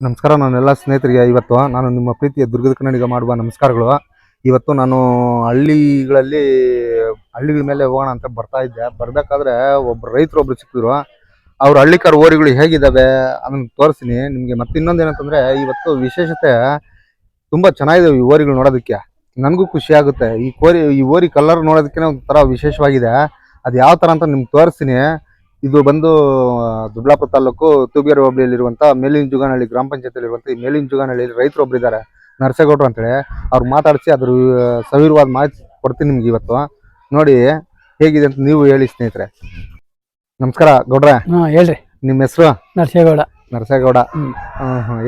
ನಮಸ್ಕಾರ ನಾನೆಲ್ಲ ಸ್ನೇಹಿತರಿಗೆ ಇವತ್ತು ನಾನು ನಿಮ್ಮ ಪ್ರೀತಿಯ ದುರ್ಗದ ಕನ್ನಡಿಗ ಮಾಡುವ ನಮಸ್ಕಾರಗಳು. ಇವತ್ತು ನಾನು ಹಳ್ಳಿಗಳಲ್ಲಿ, ಹಳ್ಳಿಗಳ ಮೇಲೆ ಹೋಗೋಣ ಅಂತ ಬರ್ತಾ ಇದ್ದೆ. ಬರ್ಬೇಕಾದ್ರೆ ಒಬ್ರು ರೈತರು ಒಬ್ರು ಸಿಕ್ಕಿದ್ರು. ಅವ್ರ ಹಳ್ಳಿಕಾರ ಓರಿಗಳು ಹೇಗಿದ್ದಾವೆ ಅದನ್ನ ತೋರಿಸ್ತೀನಿ. ನಿಮಗೆ ಮತ್ತೆ ಇನ್ನೊಂದು ಏನಂತಂದ್ರೆ, ಇವತ್ತು ವಿಶೇಷತೆ ತುಂಬಾ ಚೆನ್ನಾಗಿದೆ ಈ ಓರಿಗಳು ನೋಡೋದಕ್ಕೆ. ನನಗೂ ಖುಷಿ ಆಗುತ್ತೆ. ಈ ಕೋರಿ, ಈ ಓರಿ ಕಲರ್ ನೋಡೋದಕ್ಕೆ ಒಂಥರ ವಿಶೇಷವಾಗಿದೆ. ಅದು ಯಾವ ತರ ಅಂತ ನಿಮ್ಗೆ ತೋರಿಸ್ತೀನಿ. ಇದು ಬಂದು ದುಬ್ಲಾಪುರ ತಾಲೂಕು ತೂಬಿಯರ್ ಹೋಬಳಿಯಲ್ಲಿರುವಂಥ ಮೇಲಿನ ಜುಗಾನಹಳ್ಳಿ ಗ್ರಾಮ ಪಂಚಾಯತಿಯಲ್ಲಿರುವಂಥ ಈ ಮೇಲಿನ ಜುಗಾನಹಳ್ಳಿ ರೈತರು ಒಬ್ರು ಇದ್ದಾರೆ ನರಸೇಗೌಡರು ಅಂತೇಳಿ. ಅವ್ರು ಮಾತಾಡಿಸಿ ಅದ್ರ ಸವಿರವಾದ ಮಾಹಿತಿ ಕೊಡ್ತೀನಿ ನಿಮ್ಗೆ ಇವತ್ತು. ನೋಡಿ ಹೇಗಿದೆ ಅಂತ ನೀವು ಹೇಳಿ ಸ್ನೇಹಿತರೆ. ನಮಸ್ಕಾರ ಗೌಡ್ರೆ. ಹಾ ಹೇಳ್ರಿ. ನಿಮ್ಮ ಹೆಸರು? ನರಸೇಗೌಡ. ನರಸೇಗೌಡ.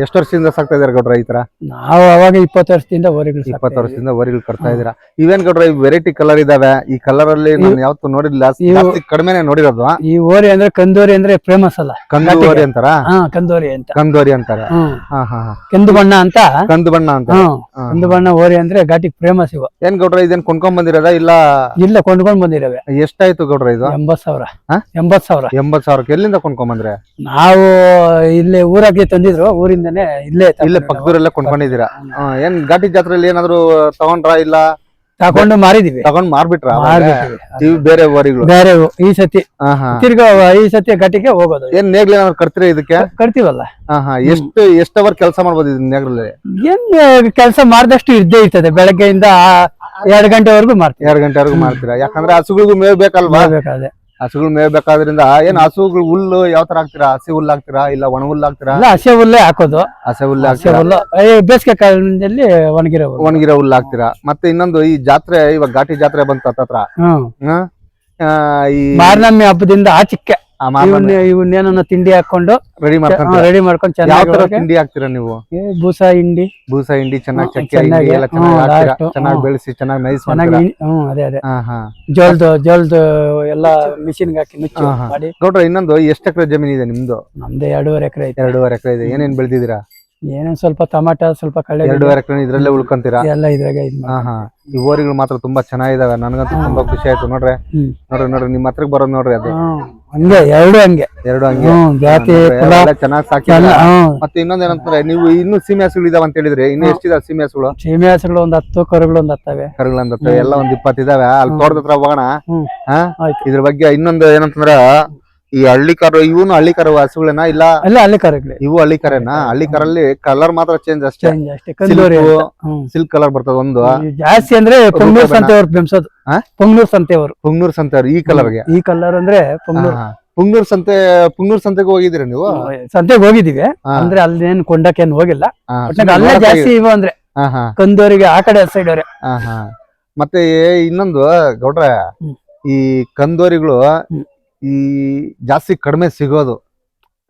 ಎಷ್ಟು ವರ್ಷದಿಂದ ಸಾಕ್ತಾ ಇದಾರೆ ಗೌಡ್ರ ಈ ತರ? ನಾವು ಅವಾಗ ಇಪ್ಪತ್ತು ವರ್ಷದಿಂದ ಇಪ್ಪತ್ತು ವರ್ಷದಿಂದ ವರಿಗಳು ಕಟ್ತಾ ಇದೀರಾ ಇವೇನ್ ಗೌಡ್ರ ವೆರೈಟಿ ಕಲರ್ ಇದಾವೆ. ಈ ಕಲರ್ ಅಲ್ಲಿ ನಾನು ಯಾವತ್ತೂ ನೋಡಿಲ್ಲ. ಜಾಸ್ತಿ ಕಡಿಮೆನೆ ನೋಡಿರೋದು ಈ ಓರಿ ಅಂದ್ರೆ ಕಂದೋರಿ ಅಂದ್ರೆ ಫೇಮಸ್ ಅಲ್ಲ ಕಂದೋರಿ ಅಂತಾರ? ಕಂದೋರಿ ಅಂತ. ಕಂದೋರಿ ಅಂತಾರ. ಕಂದು ಬಣ್ಣ ಅಂತ? ಕಂದು ಬಣ್ಣ ಅಂತ. ಕಂದು ಬಣ್ಣ ಓರಿ ಅಂದ್ರೆ ಘಾಟಿಗೆ ಫೇಮಸ್ ಇವ ಏನ್ ಗೌಡ್ರ ಇದೇನ್ ಕೊಂಡ್ಕೊಂಡ್ ಬಂದಿರೋದ ಇಲ್ಲ? ಇಲ್ಲ ಕೊಂಡ್ಕೊಂಡ್ ಬಂದಿರವೆ. ಎಷ್ಟಾಯ್ತು ಗೌಡ್ರ ಇದು? ಎಂಬತ್ ಸಾವಿರ? ಎಂಬತ್ ಸಾವಿರ. ಎಂಬತ್ ಸಾವಿರಕ್ಕೆ ಎಲ್ಲಿಂದ ಕೊಂಡ್ಕೊಂಡ್ ಬಂದ್ರೆ? ನಾವು ಇಲ್ಲಿ ಊರಾಗೆ ತಂದಿದ್ರು ಊರಿಂದನೇ ಇಲ್ಲೇ ತಗೊಂಡು ಇಲ್ಲೇ ಪಕ್ಕದೂರೆಲ್ಲ ಕೊಂಡ್ಕೊಂಡಿದ್ದೀರಾ? ಆ, ಏನ್ ಘಾಟಿ ಜಾತ್ರೆಯಲ್ಲಿ ಏನಾದ್ರು ತಗೊಂಡ್ರ ಇಲ್ಲ? ತಕೊಂಡು ಮಾರಿದೀವಿ. ತಗೊಂಡ್ ಮಾರ್ಬಿಟ್ರ ಮಾರ್ಬಿಟ್ಟಿವಿ. ಇವು ಬೇರೆ ವರಿಗಳು ಬೇರೆ ಈ ಸತಿ ಹಾ ಹಾ. ತಿರ್ಗಾ ಈ ಸತಿ ಘಾಟಿಗೆ ಹೋಗೋದು. ಏನ್ ನೇಗ್ಲಿ ಏನಾದ್ರು ಕಟ್ತೀರಾ ಇದಕ್ಕೆ? ಕಟ್ತೀವಲ್ಲ. ಹಾ. ಹಾ ಎಷ್ಟು ಎಷ್ಟು ಅವರ್ ಕೆಲಸ ಮಾಡ್ಬೋದು ಇದನ್ನ ನೇಗ್ಲಲ್ಲಿ? ಏನ್ ಕೆಲಸ ಮಾಡಿದಷ್ಟು ಇದ್ದೇ ಇರ್ತದೆ. ಬೆಳಗ್ಗೆಯಿಂದ ಎರಡು ಗಂಟೆವರೆಗೂ ಮಾಡ್ತೀವಿ. ಎರಡ್ ಗಂಟೆವರೆಗೂ ಮಾಡ್ತೀರಾ? ಯಾಕಂದ್ರೆ ಹಸುಗಳಿಗೂ ಮೇವ್ ಬೇಕಲ್ವಾ? ಮಾಡ್ಬೇಕಾದ್ರೆ ಹಸುಗಳು ಮೇಯ್ಬೇಕಾದ್ರಿಂದ ಏನ್ ಹಸುಗಳು ಹುಲ್ಲು ಯಾವ ತರ ಹಾಕ್ತೀರಾ? ಹಸಿ ಹುಲ್ಲು ಹಾಕ್ತೀರಾ? ಇಲ್ಲ ಒಣ ಹುಲ್ಲು ಹಾಕ್ತೀರಾ? ಇಲ್ಲ ಹಸೆ ಹುಲ್ಲೇ ಹಾಕೋದು. ಹಸಿ ಹುಲ್ಲು ಹಸೆ ಹಾಕ್ತೀರಾ? ಹುಲ್ಲು. ಏ, ಬೇಸಿಗೆ ಕಾಲದಲ್ಲಿ ಒಣಗಿರೋ ಹುಲ್ಲು. ಒಣಗಿರೋ ಹುಲ್ಲು ಹಾಕ್ತೀರಾ? ಮತ್ತೆ ಇನ್ನೊಂದು ಈ ಜಾತ್ರೆ ಇವಾಗ ಘಾಟಿ ಜಾತ್ರೆ ಬಂತ ಹ್ಮ್. ಈ ಮಾರ್ನಮ್ಮಿ ಹಬ್ಬದಿಂದ ಆಚಿಕ್ಕೆ. ಇವನ್ನೇನನ್ನ ತಿಂಡಿ ಹಾಕೊಂಡು ರೆಡಿ ಮಾಡ್ಕೊಂಡು ರೆಡಿ ಮಾಡ್ಕೊಂಡು ಚೆನ್ನಾಗಿ ತಿಂಡಿ ಹಾಕ್ತೀರಾ ನೀವು? ಬೂಸಾ ಹಿಂಡಿ. ಬೂಸಾ ಹಿಂಡಿ ಚೆನ್ನಾಗಿ ಚಕ್ಕೆ ಚೆನ್ನಾಗಿ, ಚೆನ್ನಾಗಿ. ಬೆಳೆಸಿ ಚೆನ್ನಾಗಿ ನೈಸ್ ಚೆನ್ನಾಗಿ ಹ್ಮ್ ಅದೇ ಅದೇ. ಜೋಳದ ಜೋಳದ ಎಲ್ಲ ಮಿಷಿನ್ಗೆ ಹಾಕಿ. ಮಾಡಿ. ನೋಡ್ರಿ ಇನ್ನೊಂದು ಎಷ್ಟು ಎಕರೆ ಜಮೀನ್ ಇದೆ ನಿಮ್ದು? ನಮ್ದು ಎರಡೂವರೆ ಎಕರೆ ಐತೆ. ಎರಡೂವರೆ ಎಕರೆ ಇದೆ. ಏನೇನ್ ಬೆಳೆದಿದ್ದೀರಾ? ಏನೇನ್ ಸ್ವಲ್ಪ ಟಮಾಟ ಸ್ವಲ್ಪ ಕಳೆ ಎರಡೂವರೆ ಎಕರೆ ಇದ್ರಲ್ಲೇ ಉಳ್ಕೊಂತೀರಾ? ಎಲ್ಲ ಇದ್ರಾಗ ಇದ್ ಹಾ ಹಾ. ಈ ಓರಿಗಳು ಮಾತ್ರ ತುಂಬಾ ಚೆನ್ನಾಗಿದಾವೆ. ನನಗಂತೂ ತುಂಬಾ ಖುಷಿ ಆಯ್ತು. ನೋಡ್ರಿ. ನೋಡ್ರಿ ನೋಡ್ರಿ ನಿಮ್ ಹತ್ರಕ್ ಬರೋದ್ ನೋಡ್ರಿ ಅದು. ಹಂಗೆ ಎರಡು ಹಂಗೆ. ಎರಡು ಹಂಗೆ. ಹ್ಮ್ ಜಾತಿ ಕುಲ ಚೆನ್ನಾಗಿ ಎಲ್ಲ ಸಾಕಿಲ್ಲ ಹ್ಮ್ ಮತ್ತೆ ಇನ್ನೊಂದ್ ಏನಂತಂದ್ರೆ ನೀವು ಇನ್ನು ಸೀಮೆ ಹಸುಗಳು ಇದಾವ ಅಂತ ಹೇಳಿದ್ರೆ. ಇನ್ನು ಎಷ್ಟಿದಾವೆ ಸೀಮೆ ಹಸುಗಳು? ಸೀಮೆ ಹಸುಗಳು ಒಂದ್ ಹತ್ತು ಕರುಗಳು ಒಂದ್ ಹತ್ತವೆ. ಕರುಗಳಂದತ್ತೆ ಎಲ್ಲ ಒಂದ್ ಇಪ್ಪತ್ತು ಇದಾವೆ. ಅಲ್ಲಿ ತೋಟದ ಹತ್ರ ಹೋಗೋಣ. ಹ್ಮ್ ಹಾ? ಆಯ್ತು. ಇದ್ರ ಬಗ್ಗೆ ಇನ್ನೊಂದು ಏನಂತಂದ್ರ ಈ ಹಳ್ಳಿ ಕಾರು ಇವನು ಹಳ್ಳಿ ಕಾರು ಹಸುಗಳೇನಾ ಇಲ್ಲ? ಅಲ್ಲ ಅಲ್ಲಿ ಕರುಗಳು ಇವು ಹಳ್ಳಿ ಹಳ್ಳಿಕರಲ್ಲಿ ಹಳ್ಳಿ ಕಾರಲ್ಲಿ ಕಲರ್ ಮಾತ್ರ ಚೇಂಜ್ ಅಷ್ಟೇ. ಚೇಂಜ್ ಅಷ್ಟೇ. ಕಂದೂರಿ ಅಂತ. ಹ್ಮ್. ಸಿಲ್ಕ್ ಕಲರ್ ಬರ್ತದ ಒಂದು. ಈ ಜಾಸ್ತಿ ಅಂದ್ರೆ ಪೊಂಗ್ನೂರ್ ಸಂತೆಯವರು ಸಂತೆಯವ್ರು ಬೆಂಸೋದು. ಸಂತೆಯವರು ಪೊಂಗ್ನೂರ್ ಸಂತೆಯವರು. ಪುಂಗ್ನೂರ್ ಸಂತೆ ಅವ್ರು ಈ ಕಲರ್ಗೆ ಈ ಕಲರ್ ಅಂದ್ರೆ ಪೊಂಗ್ನೂರ್. ಪುಂಗ್ನೂರ್ ಸಂತೆ ಪುಂಗ್ನೂರ್ ಸಂತೆಗೆ ಹೋಗಿದ್ದೀರಾ ನೀವು? ಸಂತೆಗೆ ಹೋಗಿದೀವಿ ಅಂದ್ರೆ ಅಂದ್ರೆ ಅಲ್ಲೇನ್ ಕೊಂಡಕ್ಕೇನ್ ಹೋಗಿಲ್ಲ. ಹಾ, ಒಟ್ನಾಗ ಸುಮ್ನೆ ಅಲ್ಲೇ ಜಾಸ್ತಿ ಇವ ಅಂದ್ರೆ ಹಾ ಹಾ. ಕಂದೂರಿಗೆ ಆ ಕಡೆ ಸೈಡ್ ಅವ್ರೆ. ಹಾ ಹಾ. ಮತ್ತೆ ಇನ್ನೊಂದು ಗೌಡ್ರ ಹ್ಮ್. ಈ ಕಂದೋರಿಗಳು ಹ್ಮ್. ಈ ಜಾಸ್ತಿ ಕಡಿಮೆ ಸಿಗೋದು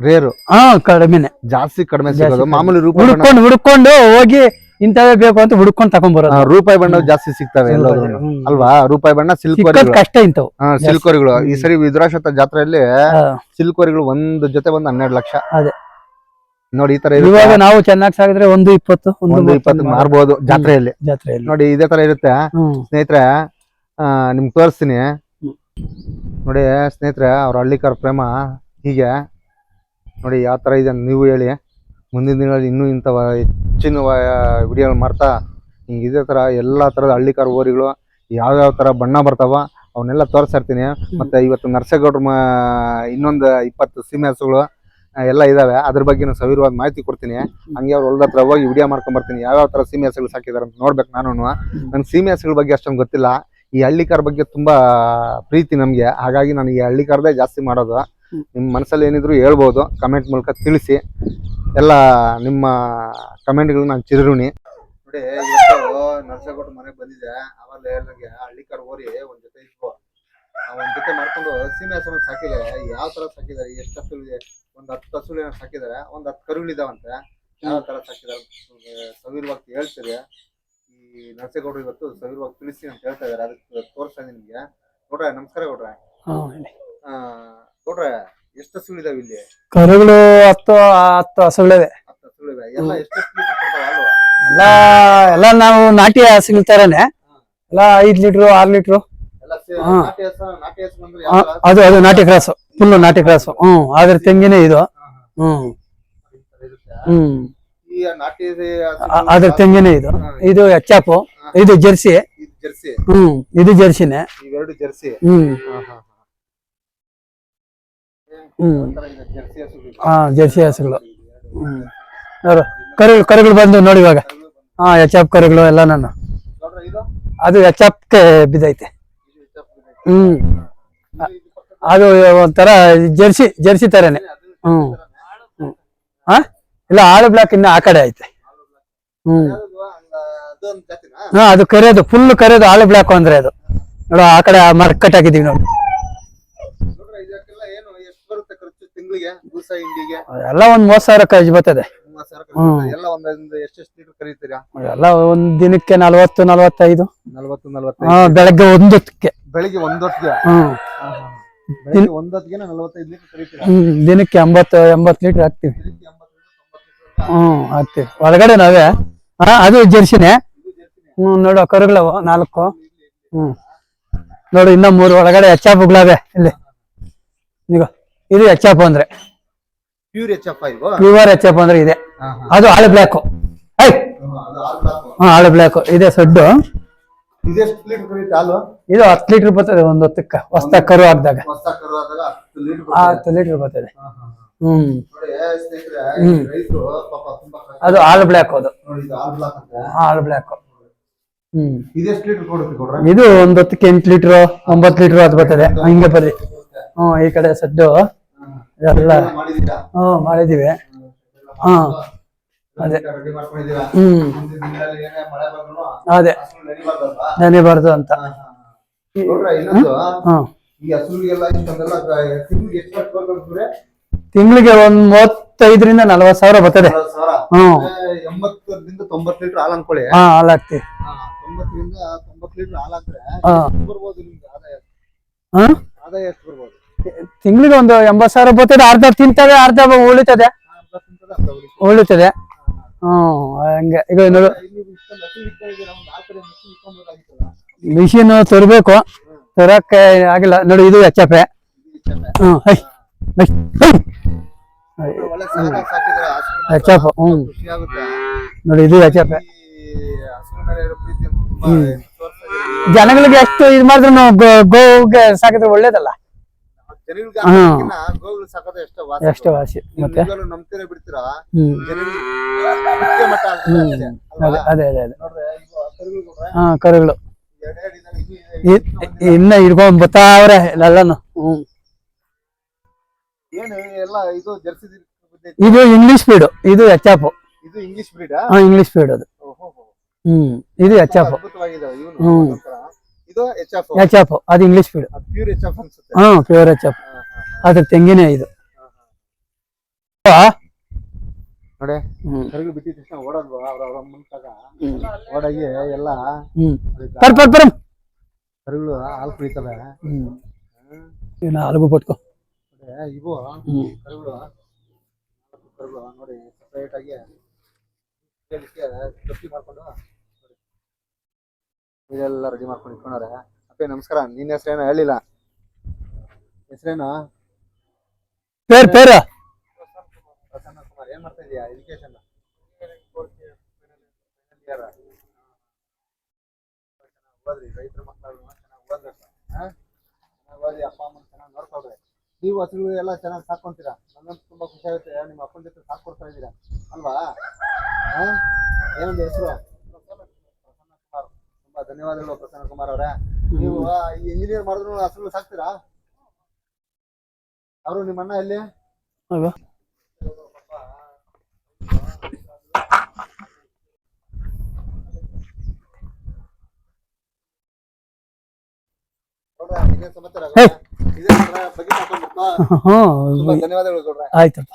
ರೇರು ಹಾ ಕಡಿಮೆನೆ. ಜಾಸ್ತಿ ಕಡಿಮೆ ಸಿಗೋದು. ಮಾಮೂಲಿ ರೂಪಾಯಿ ಬಣ್ಣ ಹುಡ್ಕೊಂಡು ಹುಡ್ಕೊಂಡು ಹೋಗಿ ಇಂಥವೇ ಬೇಕು ಅಂತ ಹುಡ್ಕೊಂಡು ಆ, ರೂಪಾಯಿ ಬಣ್ಣ ಜಾಸ್ತಿ ಸಿಗ್ತವೆ ಎಲ್ಲಾದ್ರೂ ಅಲ್ವಾ? ರೂಪಾಯಿ ಬಣ್ಣ ಸಿಲ್ಕೋರಿ ಸಿಕ್ಕದ್ ಕಷ್ಟ ಇಂಥವು ಸಿಲ್ಕೋರಿಗಳು ಈ. ಸರಿ ವಿದ್ರಾಶತ ಜಾತ್ರೆಯಲ್ಲಿ ಹಾ. ಸಿಲ್ಕ್ ವರಿಗಳು ಒಂದು ಜೊತೆ ಬಂದು ಹನ್ನೆರಡು ಲಕ್ಷ. ಅದೇ. ನೋಡಿ ಈ ತರ ಇವಾಗ ನಾವು ಚೆನ್ನಾಗಿ ಸಾಗಿದ್ರೆ ಒಂದು ಇಪ್ಪತ್ತು ಒಂದು ಒಂದು ಇಪ್ಪತ್ತು ಮಾರ್ಬೋದು ಜಾತ್ರೆಯಲ್ಲಿ. ಜಾತ್ರೆಯಲ್ಲಿ. ನೋಡಿ ಇದೇ ತರ ಇರುತ್ತೆ. ಹ್ಮ್. ಸ್ನೇಹಿತರೆ ಆ, ನಿಮ್ಗೆ ತೋರಿಸ್ತೀನಿ. ನೋಡಿ ಸ್ನೇಹಿತರೆ, ಅವ್ರ ಹಳ್ಳಿಕಾರ ಪ್ರೇಮ ಹೀಗೆ. ನೋಡಿ ಯಾವ ಥರ ಇದೆ ನೀವು ಹೇಳಿ. ಮುಂದಿನ ದಿನಗಳಲ್ಲಿ ಇನ್ನೂ ಇಂಥವ ಹೆಚ್ಚಿನ ವಿಡಿಯೋ ಮಾಡ್ತಾ ಹಿಂಗೆ ಇದೇ ಥರ ಎಲ್ಲ ಥರದ ಹಳ್ಳಿಕಾರ ಓರಿಗಳು ಯಾವ್ಯಾವ ಥರ ಬಣ್ಣ ಬರ್ತಾವ ಅವನ್ನೆಲ್ಲ ತೋರಿಸಿರ್ತೀನಿ ಮತ್ತು ಇವತ್ತು ನರಸೇಗೌಡ್ರ ಇನ್ನೊಂದು ಇಪ್ಪತ್ತು ಸೀಮೆ ಹಸುಗಳು ಎಲ್ಲ ಇದಾವೆ. ಅದ್ರ ಬಗ್ಗೆ ನಾನು ಸವಿರವಾದ ಮಾಹಿತಿ ಕೊಡ್ತೀನಿ. ಹಂಗೆ ಅವ್ರು ಹೊಲ್ದ ಹತ್ರ ಹೋಗಿ ವಿಡಿಯೋ ಮಾಡ್ಕೊಂಬರ್ತೀನಿ ಯಾವ್ಯಾವ ಥರ ಸೀಮೆ ಹಸುಗಳು ಸಾಕಿದಾರೆ ಅಂತ ನೋಡ್ಬೇಕು ನಾನು ನನ್ಗೆ ಸೀಮೆ ಹಸುಗಳ ಬಗ್ಗೆ ಅಷ್ಟೊಂದು ಗೊತ್ತಿಲ್ಲ. ಈ ಹಳ್ಳಿಕಾರ ಬಗ್ಗೆ ತುಂಬಾ ಪ್ರೀತಿ ನಮ್ಗೆ. ಹಾಗಾಗಿ ನಾನು ಈ ಹಳ್ಳಿಕಾರದೇ ಜಾಸ್ತಿ ಮಾಡೋದು. ನಿಮ್ಮ ಮನಸ್ಸಲ್ಲಿ ಏನಿದ್ರು ಹೇಳ್ಬೋದು ಕಮೆಂಟ್ ಮೂಲಕ ತಿಳಿಸಿ. ಎಲ್ಲ ನಿಮ್ಮ ಕಮೆಂಟ್ಗಳು ನಾನು ಚಿರುಣಿ ನೋಡಿ ಇವತ್ತು ನರಸೇಗೌಡ ಮನೆಗೆ ಬಂದಿದೆ ಅವಾಗ ಹಳ್ಳಿ ಹಳ್ಳಿಕಾರ ಓರಿ ಒಂದ್ ಜೊತೆ ಇತ್ತು ಆ ಒಂದ್ ಜೊತೆ ಮಾಡ್ಕೊಂಡು ಸೀಮೆ ಹಸು ಸಾಕಿದ್ದಾರೆ ಯಾವ ತರ ಸಾಕಿದ್ದಾರೆ? ಎಷ್ಟು ಹಸುಗಳಿದೆ ಒಂದ್ ಹತ್ತು ಹಸುಗಳನ್ನ ಸಾಕಿದಾರೆ ಒಂದ್ ಹತ್ತು ಕರುಗಳಿದಾವಂತೆ ಯಾವ ತರ ಸಾಕಿದ್ದಾರೆ? ಸವಿರವಾಗಿ ಹೇಳ್ತೀರಿ? ಈ ನರಸೇಗೌಡರು ಇವತ್ತು ಸವಿರವಾಗಿ ತಿಳಿಸಿ ಅಂತ ಹೇಳ್ತಾ ಇದಾರೆ. ಅದಕ್ಕೆ ತೋರಿಸ್ತಾ ನಿಮ್ಗೆ ಗೌಡ್ರ ನಮಸ್ಕಾರ ಗೌಡ್ರ. ಆ, ಗೌಡ್ರೆ ಎಷ್ಟು ಹಸುಗಳಿದಾವೆ ಇಲ್ಲಿ? ಕರುಗಳು ಹತ್ತು ಹತ್ತು ಹಸುಗಳಿವೆ ಹತ್ತು ಹಸುಗಳಿವೆ ಎಲ್ಲ ಎಷ್ಟೆಷ್ಟು ಲೀಟರ್ ಕೊಡ್ತಾವೆ ಹಾಲು? ಎಲ್ಲ ಎಲ್ಲ ನಾವು ನಾಟಿ ಹಸುಗಳ ತರನೇ ಎಲ್ಲ ಐದ್ ಲೀಟ್ರು ಆರ್ ಲೀಟ್ರು. ಎಲ್ಲ ಸೇ- ಹಾ. ನಾಟಿ ಹಸು ನಾಟಿ ಹಸು ಅಂದ್ರೆ ಆ, ಯಾವ ತರ? ಅದು ಅದು ನಾಟಿ ಕ್ರಾಸು. ಫುಲ್ ನಾಟಿ ಕ್ರಾಸು. ಹ್ಮ್ ಆದ್ರೆ ತೆಂಗಿನೇ ಇದು. ಹ್ಮ್. ಹ್ಮ್. ನಾಟಿ ಅದ್ರ ತೆಂಗಿನೇ ಇದು. ಇದು ಎಚ್ಚಾಪು. ಇದು ಜೆರ್ಸಿ. ಜರ್ಸಿ. ಹ್ಮ್ ಇದು ಜರ್ಸಿನೇ. ಇವೆರಡು ಜರ್ಸಿ. ಹ್ಮ್. ಹ್ಮ್. ಹಾ ಜರ್ಸಿ ಹಸುಗಳು. ಹ್ಮ್. ಕರುಗಳು ಕರುಗಳು ಬಂದು ನೋಡಿ ಇವಾಗ. ಹಾ ಎಚ್ಚಾಪ್ ಕರುಗಳು ಎಲ್ಲ ನಾನು. ಅದು ಎಚ್ಚಾಪ್ಗೆ ಬಿದ್ದೈತೆ. ಹ್ಮ್. ಅದು ಒಂಥರ ಜರ್ಸಿ ಜೆರ್ಸಿ ತರನೇ. ಹ್ಮ್. ಹ್ಮ್. ಹಾ? ಇಲ್ಲ ಆಳು ಬ್ಲಾಕ್ ಇನ್ನ ಆ ಕಡೆ ಐತೆ. ಹ್ಮ್? ಹಾ ಅದು ಕರೆಯೋದು ಫುಲ್ ಕರೆಯೋದು ಆಳು ಬ್ಲಾಕ್ ಅಂದ್ರೆ ಅದು. ನೋಡ ಆ ಕಡೆ ಮರ್ಕಟ್ ಹಾಕಿದೀವಿ ನೋಡಿ. ಎಲ್ಲ ಒಂದ್ ಮೂವತ್ ಸಾವಿರ ಖರ್ಚು ಬರ್ತದೆ. ಎಲ್ಲ ಲೀಟರ್ ಕರೀತೀರಾ ಎಲ್ಲ ಒಂದ್ ದಿನಕ್ಕೆ ನಲ್ವತ್ತು ನಲ್ವತ್ತೈದು. ಬೆಳಗ್ಗೆ ಒಂದೊತ್ತಿಗೆ. ಬೆಳಿಗ್ಗೆ ಒಂದೊತ್ತಿಗೆ ಹ್ಮ್ ಒಂದೊತ್ತಿಗೆ ದಿನಕ್ಕೆ ಎಂಬತ್ತು ಎಂಬತ್ತು ಲೀಟರ್ ಹಾಕ್ತಿವಿ. ಹ್ಮ್ ಹತ್ತಿ ಒಳಗಡೆ ನಾವೇ? ಹಾ ಅದು ಜರ್ಸಿನೇ. ಹ್ಮ್ ನೋಡು ಕರುಗಳವು ನಾಲ್ಕು. ಹ್ಮ್. ನೋಡು ಇನ್ನ ಮೂರು. ಒಳಗಡೆ ಹೆಚ್ಚಾಪುಗಳವೆ ಇಲ್ಲಿ. ಈಗ ಇದು ಹೆಚ್ಚಾಪು ಅಂದ್ರೆ. ಪ್ಯೂರ್ ಇಲ್ವಾ ಪ್ಯೂರ್ ಎಚ್ಚಾಪು ಅಂದ್ರೆ ಇದೆ. ಅದು ಆಳು ಬ್ಲ್ಯಾಕ್. ಐ ಹಾ ಆಳು ಬ್ಲ್ಯಾಕ್. ಇದೆ ಸಡ್ಡು. ಇದೆಷ್ಟು ಲೀಟರ್ ಕರೀತೆ ಹಾಲು? ಇದು ಹತ್ತು ಲೀಟರ್ ಬರ್ತದೆ ಒಂದು ಹೊತ್ತಕ್ಕ. ಕರು ಹಾಕ್ದಾಗ. ಹೊಸ ಕರು ಆ ಹತ್ತು ಲೀಟರ್ ಬರ್ತದೆ. ಹ್ಮ್. ಅದು ಆಲ್ ಬ್ಲ್ಯಾಕ್ ಅದು. ಆಲ್ ಬ್ಲ್ಯಾಕ್ ಹ್ಮ್. ಇದೆಷ್ಟು ಲೀಟರ್ ಕೊಡುತ್ತೆ ಕೊಡ್ರ? ಇದು ಒಂದ್ ಹೊತ್ತಕ್ಕೆ ಎಂಟು ಲೀಟರ್ ಒಂಬತ್ತು ಲೀಟರ್ ಅದು ಬರ್ತದೆ. ಹಿಂಗೆ ಬರ್ರಿ ಹ್ಮ್ ಈ ಕಡೆ ಸಡ್ಡು ಎಲ್ಲ ಮಾಡಿದೀರಾ ಹ್ಮ್ ಮಾಡಿದೀವಿ ಹಾ ಅದೇ. ರೆಡಿ ಮಾಡ್ಕೊಂಡಿದ್ದೀರಾ? ಹ್ಮ್. ಮುಂದಿನ ದಿನಗಳಲ್ಲಿ ಏನೇ ಮಳೆ ಬಂದ್ರು ಅದೇ. ನೆನೆಬಾರ್ದು ಅಂತ. ನೋಡ್ರ ಇನ್ನೊಂದು. ಹ್ಮ್? ಈ ಹಸುಗಳಿಗೆಲ್ಲ ಇಷ್ಟೊಂದೆಲ್ಲ ತಿಂಗಳಿಗೆ ಎಷ್ಟು ಖರ್ಚು ಬರ್ತಾರೆ ತಿಂಗಳಿಗೆ ಒಂದ್ ಮೂವತ್ತೈದರಿಂದ ನಲ್ವತ್ ಸಾವಿರ ಬರ್ತದೆ. ಹ್ಮ್. ಎಂಬತ್ತರಿಂದ ಲೀಟರ್ ಹಾಲು ಅನ್ಕೊಳ್ಳಿ ಹಾ ಹಾಲ್ ಹಾಕ್ತಿವಿ. ಹಾ, ತೊಂಬತ್ತರಿಂದ ತೊಂಬತ್ತು ಲೀಟರ್ ಹಾಲು ಹಾಕ್ರೆ ಹಾ. ಎಷ್ಟು ಬರ್ಬೋದು ನಿಮ್ಗೆ ಆದಾಯ ಹಾ? ಆದಾಯ ಎಷ್ಟು ಬರ್ಬೋದು? ತಿಂಗಳಿಗೆ ಒಂದು ಎಂಬತ್ ಸಾವಿರ ಬರ್ತದೆ. ಅರ್ಧ ತಿಂತದೆ ಅರ್ಧ ಉಳಿತದೆ. ಅರ್ಧ ತಿಂತದ ಅರ್ಧ ಉಳಿತು. ಉಳಿತದೆ. ಹ್ಮ್ ಹಂಗೆ. ಈಗ ನೋಡು. ನೀವು ಇಷ್ಟೊಂದು ಹಸು ಇಟ್ಕೊಂಡಿದ್ದೀರಾ ಒಂದು ನಾಲ್ಕು ಕಡೆ ಹಸು ಇಟ್ಕೊಬೇಕಾಗಿತ್ತಲ್ಲ? ಮಿಷಿನ್ ತರಬೇಕು. ತರಕ್ಕೆ ಆಗಿಲ್ಲ. ನೋಡಿ ಇದು ಎಚ್ಚಪೆ ಹ್ಮ್ ಖುಷಿ ಆಗುತ್ತೆ ನೋಡಿ, ಇದು ಹೆಚ್ಚಪ್ಪ ಜನಗಳಿಗೆ ಎಷ್ಟು ಇದು ಮಾಡಿದ್ರು ನಾವು ಗೋಗೆ ಸಾಕಿದ್ರೆ ಒಳ್ಳೇದಲ್ಲ? ಎಷ್ಟೋ ವಾಸಿ, ಮತ್ತೆ? ಅದೇ? ಅದೇ ಹಾ, ಕರುಗಳು. ಇನ್ನ ಇಡ್ಕೊಂಡ್ ಬತ್ತಾವ್ರೆ ಎಲ್ಲಾನು. ಹ್ಮ್. ಏನು ಎಲ್ಲ ಇದು ಜರ್ಸಿ ಇದು ಇಂಗ್ಲಿಷ್ ಫೀಡ್ ಇದು ಎಚ್ಚಾಪು ಇದು ಇಂಗ್ಲಿಷ್ ಬ್ರೀಡ್ ಇಂಗ್ಲಿಷ್ ಫೀಡ್ ಅದು. ಹ್ಮ್ ಇದು ಎಚ್ಚಾಪು ಎಫ್ ಹ್ಮ್. ಇದು ಎಚ್ ಎಫ್ ಎಚ್ಚಾಪು ಅದು English feed pure H F ಅನ್ಸುತ್ತೆ. ಹಾ ಪ್ಯೂರ್ ಎಚ್ ಹಾ. ಅದ್ರ ತೆಂಗಿನೇ ಇದು. ನೋಡಿ ಹ್ಮ್. ಕರುಗಳು ಬಿಟ್ಟಿದ ತಕ್ಷಣ ಓಡೋದ್ವಾ ಅವ್ರ ಅವ್ರ ಮುಂತಾಗ ಓಡಾಗಿ ಎಲ್ಲ ಕರುಗಳು ಹಾಲು ಕುಡಿತವೆ. ಹ್ಮ್. ಅಲ್ಗು ಪಟ್ಕೊ. ಇವು ಕರುಗಳು ಕರುಗಳು ನೋಡಿ ಸಪ್ರೇಟ್ ಆಗಿ ಗಟ್ಟಿ ಮಾಡ್ಕೊಂಡು ನೋಡಿ. ಇದೆಲ್ಲ ರೆಡಿ ಮಾಡ್ಕೊಂಡು ಇಟ್ಕೊಂಡವ್ರೆ. ಅಪ್ಪೆ ನಮಸ್ಕಾರ. ನಿನ್ನ ಹೆಸರೇನು? ಹೇಳಿಲ್ಲ. ಹೆಸರೇನು? ಪೇರ್ ಪೇರ. ಪ್ರಸನ್ನ ಕುಮಾರ್ ಏನ್ ಮಾಡ್ತಾ ಇದೀಯಾ? ಎಜುಕೇಶನ್ ಓದ್ರಿ. ರೈತರ ಮಕ್ಕಳು ಚೆನ್ನಾಗಿ ಹಾ? ಚೆನ್ನಾಗಿ ಓದಿ ಅಪ್ಪ ಅಮ್ಮನ ಚೆನ್ನಾಗಿ ನೋಡ್ಕೊಳ್ರಿ. ನೀವು ಹಸುಗಳು ಎಲ್ಲ ಚೆನ್ನಾಗಿ ಸಾಕೊಂತೀರಾ ನನ್ನಂತೂ ತುಂಬಾ ಖುಷಿ ಆಗುತ್ತೆ. ನಿಮ್ಮ ಅಪ್ಪನ ಜೊತೆ ಸಾಕೊಡ್ತಾ ಇದ್ದೀರಾ? ಅಲ್ವಾ? ಏನೊಂದು ಹೆಸರು? ಪ್ರಸನ್ನ ಕುಮಾರ್. ತುಂಬಾ ಧನ್ಯವಾದಗಳು ಪ್ರಸನ್ನ ಕುಮಾರ್ ಅವರೇ. ನೀವು ಈ ಇಂಜಿನಿಯರ್ ಮಾಡಿದ್ರು ಹಸುಗಳು ಸಾಕ್ತೀರಾ? ಅವರು ನಿಮ್ಮ ಅಣ್ಣ ಎಲ್ಲಿ? ಸಮಾಚಾರ? ಹೇ. ಇದೇ ತರ ಬಗೆ ಹಾಕೊಂಡ್ಬಿಟ್ಟು ಹ್ಮ್. ತುಂಬಾ ಧನ್ಯವಾದಗಳು ಆಯ್ತಪ್ಪ.